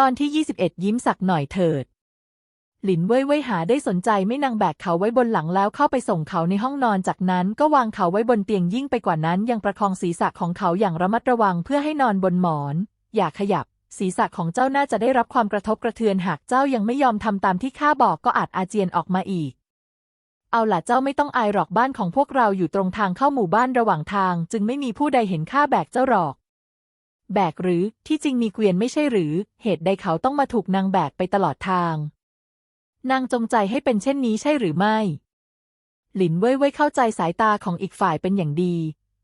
ตอนที่ 21 ยิ้มสักหน่อยเถิด หลินเว่ยเว่ยหาได้สนใจไม่นางแบกเขาไว้บนหลังแล้วเข้าไปส่งเขาในห้องนอนจากนั้นก็วางเขาไว้บนเตียงยิ่งไปกว่านั้น ยังประคองศีรษะของเขาอย่างระมัดระวังเพื่อให้นอนบนหมอน อย่าขยับ ศีรษะของเจ้าน่าจะได้รับความกระทบกระเทือนหากเจ้ายังไม่ยอมทำตามที่ข้าบอกก็อาจอาเจียนออกมาอีกเอาล่ะเจ้าไม่ต้องอายหรอกบ้านของพวกเราอยู่ตรงทางเข้าหมู่บ้านระหว่างทาง จึงไม่มีผู้ใดเห็นข้าแบกเจ้าหรอก แบกหรือที่จริงมีเกวียนไม่ใช่หรือ เหตุใดเขาต้องมาถูกนางแบกไปตลอดทาง นางจงใจให้เป็นเช่นนี้ใช่หรือไม่ หลินเว่ยเว่ยเข้าใจสายตาของอีกฝ่ายเป็นอย่างดี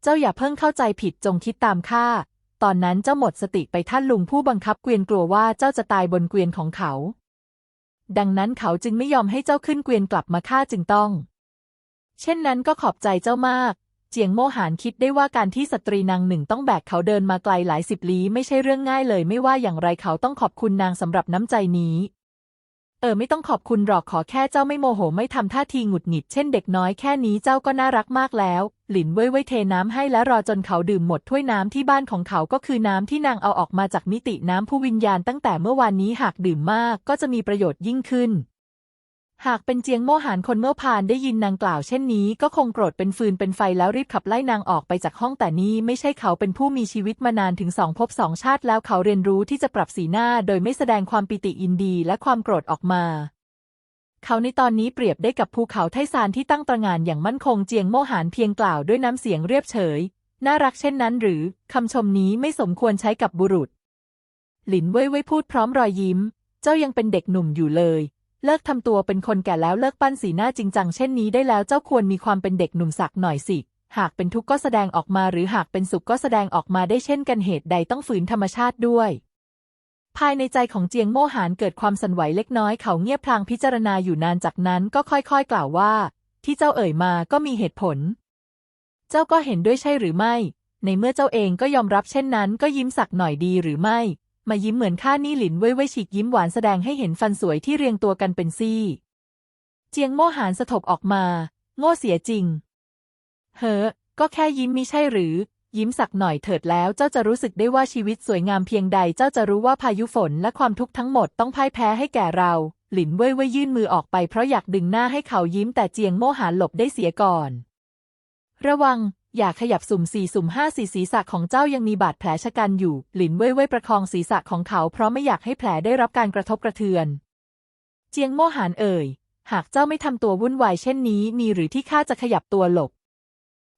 เจ้าอย่าเพิ่งเข้าใจผิดจงคิดตามข้าตอนนั้นเจ้าหมดสติไปท่านลุงผู้บังคับเกวียนกลัวว่าเจ้าจะตายบนเกวียนของเขา ดังนั้นเขาจึงไม่ยอมให้เจ้าขึ้นเกวียนกลับมาฆ่าจึงต้อง เช่นนั้นก็ขอบใจเจ้ามาก เจียงโมหานคิดได้ว่าการที่สตรีนางหนึ่งต้องแบกเขาเดินมาไกลหลายสิบลี้ไม่ใช่เรื่องง่ายเลย ไม่ว่าอย่างไรเขาต้องขอบคุณนางสำหรับน้ำใจนี้ เออไม่ต้องขอบคุณหรอกขอแค่เจ้าไม่โมโหไม่ทำท่าทีหงุดหงิดเช่นเด็กน้อยแค่นี้เจ้าก็น่ารักมากแล้ว หลินเว่ยเว่ยเทน้ำให้และรอจนเขาดื่มหมดถ้วยน้ำที่บ้านของเขาก็คือน้ำที่นางเอาออกมาจากมิติน้ำผู้วิญญาณตั้งแต่เมื่อวานนี้หากดื่มมากก็จะมีประโยชน์ยิ่งขึ้น หากเป็นเจียงโมหานคนเมื่อพานได้ยินนางกล่าวเช่นนี้ ก็คงโกรธเป็นฟืนเป็นไฟแล้วรีบขับไล่นางออกไปจากห้องแต่นี่ไม่ใช่เขาเป็นผู้มีชีวิตมานานถึงสองภพสองชาติแล้วเขาเรียนรู้ที่จะปรับสีหน้าโดยไม่แสดงความปิติยินดีและความโกรธออกมา เขาในตอนนี้เปรียบได้กับภูเขาไทซานที่ตั้งตระหง่านอย่างมั่นคงเจียงโมหานเพียงกล่าวด้วยน้ำเสียงเรียบเฉย น่ารักเช่นนั้น หรือคำชมนี้ไม่สมควรใช้กับบุรุษ หลินเว่ยเว่ยพูดพร้อมรอยยิ้ม เจ้ายังเป็นเด็กหนุ่มอยู่เลย เลิกทำตัวเป็นคนแก่แล้วเลิกปั้นสีหน้าจริงจังเช่นนี้ได้แล้วเจ้าควรมีความเป็นเด็กหนุ่มสักหน่อยสิ หากเป็นทุกข์ก็แสดงออกมาหรือหากเป็นสุขก็แสดงออกมาได้เช่นกันเหตุใดต้องฝืนธรรมชาติด้วย ภายในใจของเจียงโมหานเกิดความสันไหวเล็กน้อยเขาเงียบพลางพิจารณาอยู่นานจากนั้นก็ค่อยๆ กล่าวว่า ที่เจ้าเอ่ยมาก็มีเหตุผล เจ้าก็เห็นด้วยใช่หรือไม่ ในเมื่อเจ้าเองก็ยอมรับเช่นนั้น ก็ยิ้มสักหน่อยดีหรือไม่ มายิ้มเหมือนข้านี่หลินเว่ยเว่ยฉีกยิ้มหวานแสดงให้เห็นฟันสวยที่เรียงตัวกันเป็นซี่ เจียงโมหานสะทบออกมา โง่เสียจริง เฮ้อ ก็แค่ยิ้มมิใช่หรือ ยิ้มสักหน่อยเถิดแล้วเจ้าจะรู้สึกได้ว่าชีวิตสวยงามเพียงใดเจ้าจะรู้ว่าพายุฝนและความทุกข์ทั้งหมดต้องพ่ายแพ้ให้แก่เรา หลินเว่ยเว่ยยื่นมือออกไปเพราะอยากดึงหน้าให้เขายิ้มแต่เจียงโมหานหลบได้เสียก่อน ระวัง อย่าขยับสุ่มสี่สุ่มห้าสีศีรษะของเจ้ายังมีบาดแผลชะกันอยู่ หลินเว่ยเว่ยประคองศีรษะของเขาเพราะไม่อยากให้แผลได้รับการกระทบกระเทือน เจียงโมหานเอ่ย หากเจ้าไม่ทำตัววุ่นวายเช่นนี้ มีหรือที่ข้าจะขยับตัวหลบ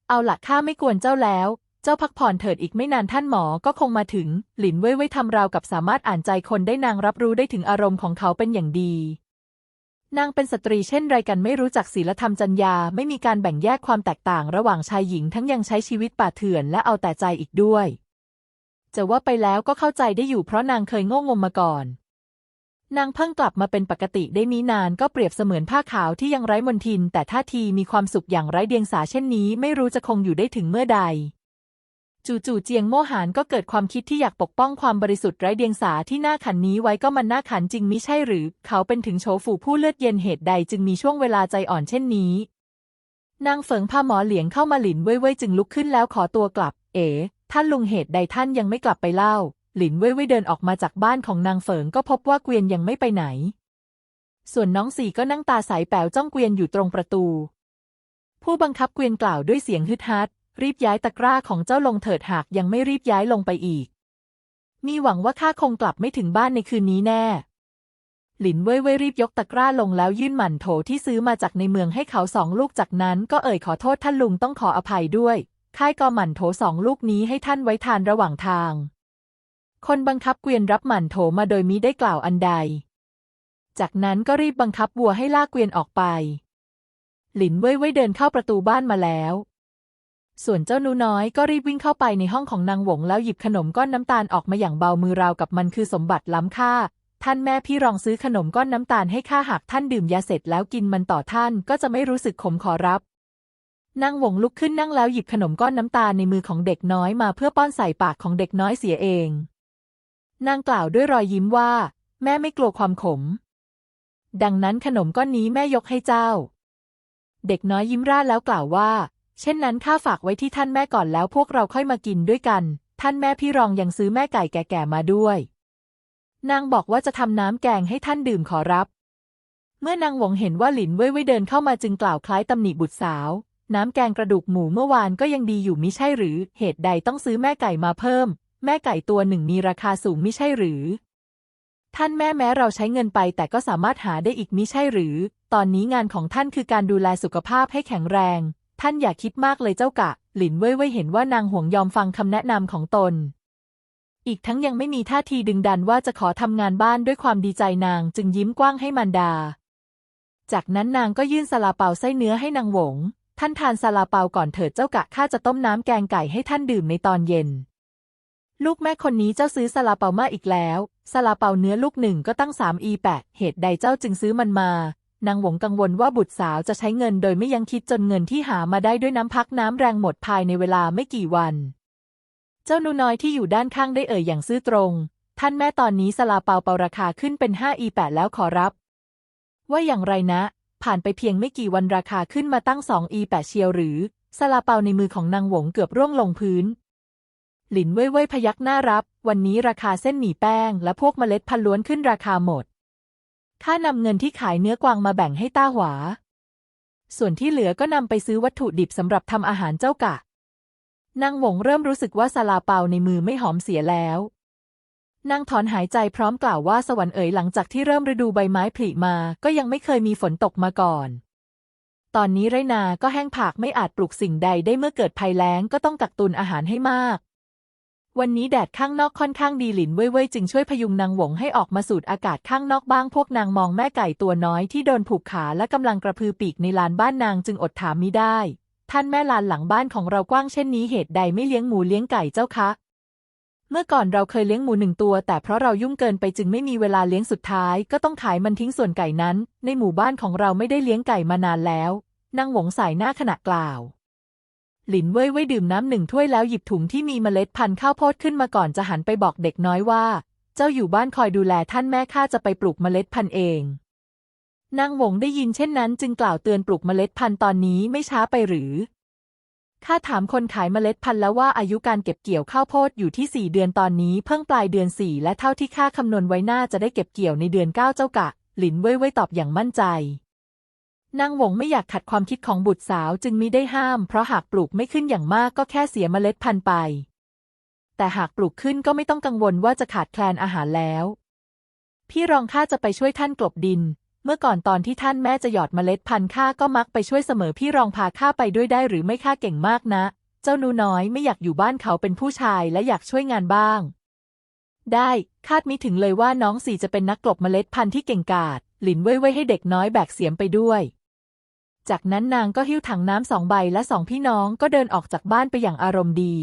เอาละข้าไม่กวนเจ้าแล้ว เจ้าพักผ่อนเถิดอีกไม่นานท่านหมอก็คงมาถึง หลินเว่ยเว่ยทำราวกับสามารถอ่านใจคนได้นางรับรู้ได้ถึงอารมณ์ของเขาเป็นอย่างดี นางเป็นสตรีเช่นไรกันไม่รู้จักศีลธรรมจรรยา ไม่มีการแบ่งแยกความแตกต่างระหว่างชายหญิงทั้งยังใช้ชีวิตป่าเถื่อนและเอาแต่ใจอีกด้วย จะว่าไปแล้วก็เข้าใจได้อยู่เพราะนางเคยโง่งมมาก่อน นางเพิ่งกลับมาเป็นปกติได้มีนานก็เปรียบเสมือนผ้าขาวที่ยังไร้มนทิน แต่ท่าทีมีความสุขอย่างไร้เดียงสาเช่นนี้ ไม่รู้จะคงอยู่ได้ถึงเมื่อใด จู่ๆเจียงโมหานก็เกิดความคิดที่อยากปกป้องความบริสุทธิ์ไร้เดียงสาที่หน่าขันนี้ไว้ก็มันหน่าขันจริงมิใช่หรือ เขาเป็นถึงโฉฝูผู้เลือดเย็นเหตุใดจึงมีช่วงเวลาใจอ่อนเช่นนี้ นางเฟิงพาหมอเหลียงเข้ามาหลินเว่ยเว่ยจึงลุกขึ้นแล้วขอตัวกลับ เอ๋ท่านลุงเหตุใดท่านยังไม่กลับไปเล่า หลินเว่ยเว่ยเดินออกมาจากบ้านของนางเฟิงก็พบว่าเกวียนยังไม่ไปไหน ส่วนน้องสี่ก็นั่งตาใสแป๋วจ้องเกวียนอยู่ตรงประตู ผู้บังคับเกวียนกล่าวด้วยเสียงฮึดฮัด รีบย้ายตะกร้าของเจ้าลงเถิดหากยังไม่รีบย้ายลงไปอีก มีหวังว่าข้าคงกลับไม่ถึงบ้านในคืนนี้แน่ หลินเว่ยเว่ยรีบยกตะกร้าลงแล้วยื่นหมันโถที่ซื้อมาจากในเมืองให้เขาสองลูกจากนั้นก็เอ่ยขอโทษท่านลุงต้องขออภัยด้วยค่ายกอหมันโถสองลูกนี้ให้ท่านไว้ทานระหว่างทาง คนบังคับเกวียนรับหมันโถมาโดยมิได้กล่าวอันใด จากนั้นก็รีบบังคับวัวให้ลากเกวียนออกไป หลินเว่ยเว่ยเดินเข้าประตูบ้านมาแล้ว ส่วนเจ้าหนูน้อยก็รีบวิ่งเข้าไปในห้องของนางหวงแล้วหยิบขนมก้อนน้ำตาลออกมาอย่างเบามือราวกับมันคือสมบัติล้ำค่า ท่านแม่พี่รองซื้อขนมก้อนน้ำตาลให้ข้าหากท่านดื่มยาเสร็จแล้วกินมันต่อท่านก็จะไม่รู้สึกขมขอรับนางหวงลุกขึ้นนั่งแล้วหยิบขนมก้อนน้ำตาลในมือของเด็กน้อยมาเพื่อป้อนใส่ปากของเด็กน้อยเสียเอง นางกล่าวด้วยรอยยิ้มว่า แม่ไม่กลัวความขม ดังนั้นขนมก้อนนี้แม่ยกให้เจ้า เด็กน้อยยิ้มร่าแล้วกล่าวว่า เช่นนั้นข้าฝากไว้ที่ท่านแม่ก่อนแล้วพวกเราค่อยมากินด้วยกัน ท่านแม่พี่รองยังซื้อแม่ไก่แก่ๆมาด้วย นางบอกว่าจะทำน้ำแกงให้ท่านดื่มขอรับ เมื่อนางหวงเห็นว่าหลินเว่ยเว่ยเดินเข้ามาจึงกล่าวคล้ายตำหนิบุตรสาว น้ำแกงกระดูกหมูเมื่อวานก็ยังดีอยู่มิใช่หรือ เหตุใดต้องซื้อแม่ไก่มาเพิ่ม แม่ไก่ตัวหนึ่งมีราคาสูงมิใช่หรือ ท่านแม่แม้เราใช้เงินไปแต่ก็สามารถหาได้อีกมิใช่หรือ ตอนนี้งานของท่านคือการดูแลสุขภาพให้แข็งแรง ท่านอย่าคิดมากเลยเจ้ากะ หลินเว่ยเว่ยเห็นว่านางห่วงยอมฟังคำแนะนำของตน อีกทั้งยังไม่มีท่าทีดึงดันว่าจะขอทำงานบ้านด้วยความดีใจนางจึงยิ้มกว้างให้มารดา จากนั้นนางก็ยื่นซาลาเปาไส้เนื้อให้นางหวง ท่านทานซาลาเปาก่อนเถิดเจ้ากะข้าจะต้มน้ำแกงไก่ให้ท่านดื่มในตอนเย็น ลูกแม่คนนี้เจ้าซื้อซาลาเปามาอีกแล้วซาลาเปาเนื้อลูกหนึ่งก็ตั้งสามอีแปดเหตุใดเจ้าจึงซื้อมันมา นางหวงกังวลว่าบุตรสาวจะใช้เงินโดยไม่ยังคิดจนเงินที่หามาได้ด้วยน้ำพักน้ำแรงหมดภายในเวลาไม่กี่วัน เจ้าหนูน้อยที่อยู่ด้านข้างได้เอ่ยอย่างซื่อตรง ท่านแม่ตอนนี้ซาลาเปาเปาราคาขึ้นเป็นห้าอีแปแล้วขอรับ ว่าอย่างไรนะ ผ่านไปเพียงไม่กี่วันราคาขึ้นมาตั้งสองอีแปเชียวหรือซาลาเปาในมือของนางหวงเกือบร่วงลงพื้น หลินเว่ยเว่ยพยักหน้ารับ วันนี้ราคาเส้นหมี่แป้ง และพวกเมล็ดพันล้วนขึ้นราคาหมด ข้านำเงินที่ขายเนื้อกวางมาแบ่งให้ต้าหวา ส่วนที่เหลือก็นำไปซื้อวัตถุดิบสำหรับทำอาหารเจ้ากะ นางหวงเริ่มรู้สึกว่าซาลาเปาในมือไม่หอมเสียแล้ว นางถอนหายใจพร้อมกล่าวว่าสวรรค์เอ๋ยหลังจากที่เริ่มฤดูใบไม้ผลิมา ก็ยังไม่เคยมีฝนตกมาก่อน ตอนนี้ไรนาก็แห้งผากไม่อาจปลูกสิ่งใดได้เมื่อเกิดภัยแล้งก็ต้องกักตุนอาหารให้มาก วันนี้แดดข้างนอกค่อนข้างดีหลินเว่ยเว่ยจึงช่วยพยุงนางหวงให้ออกมาสูดอากาศข้างนอกบ้างพวกนางมองแม่ไก่ตัวน้อยที่โดนผูกขาและกำลังกระพือปีกในลานบ้านนางจึงอดถามมิได้ ท่านแม่ลานหลังบ้านของเรากว้างเช่นนี้เหตุใดไม่เลี้ยงหมูเลี้ยงไก่เจ้าคะเมื่อก่อนเราเคยเลี้ยงหมูหนึ่งตัว แต่เพราะเรายุ่งเกินไปจึงไม่มีเวลาเลี้ยงสุดท้าย ก็ต้องขายมันทิ้งส่วนไก่นั้น ในหมู่บ้านของเราไม่ได้เลี้ยงไก่มานานแล้วนางหวงสายหน้าขณะกล่าว หลินเว่ยเว่ยดื่มน้ำหนึ่งถ้วยแล้วหยิบถุงที่มีเมล็ดพันธุ์ข้าวโพดขึ้นมาก่อนจะหันไปบอกเด็กน้อยว่า เจ้าอยู่บ้านคอยดูแลท่านแม่ข้าจะไปปลูกเมล็ดพันธุ์เองนางหวงได้ยินเช่นนั้นจึงกล่าวเตือนปลูกเมล็ดพันธุ์ตอนนี้ไม่ช้าไปหรือ ข้าถามคนขายเมล็ดพันธุ์แล้วว่าอายุการเก็บเกี่ยวข้าวโพดอยู่ที่สี่เดือนตอนนี้เพิ่งปลายเดือนสี่และเท่าที่ข้าคำนวณไว้น่าจะได้เก็บเกี่ยวในเดือนเก้าเจ้ากะ หลินเว่ยเว่ยตอบอย่างมั่นใจ นางหวงไม่อยากขัดความคิดของบุตรสาวจึงมิได้ห้าม เพราะหากปลูกไม่ขึ้นอย่างมากก็แค่เสียเมล็ดพันธุ์ไป แต่หากปลูกขึ้นก็ไม่ต้องกังวลว่าจะขาดแคลนอาหารแล้ว พี่รองข้าจะไปช่วยท่านกลบดิน เมื่อก่อนตอนที่ท่านแม่จะหยอดเมล็ดพันธุ์ข้าก็มักไปช่วยเสมอพี่รองพาข้าไปด้วยได้หรือไม่ข้าเก่งมากนะ เจ้าหนูน้อยไม่อยากอยู่บ้านเขาเป็นผู้ชายและอยากช่วยงานบ้าง ได้คาดมิถึงเลยว่าน้องสี่จะเป็นนักกลบเมล็ดพันธุ์ที่เก่งกาจหลินเว่ยเว่ยให้เด็กน้อยแบกเสียมไปด้วย จากนั้นนางก็หิ้วถังน้ำสองใบและสองพี่น้องก็เดินออกจากบ้านไปอย่างอารมณ์ดี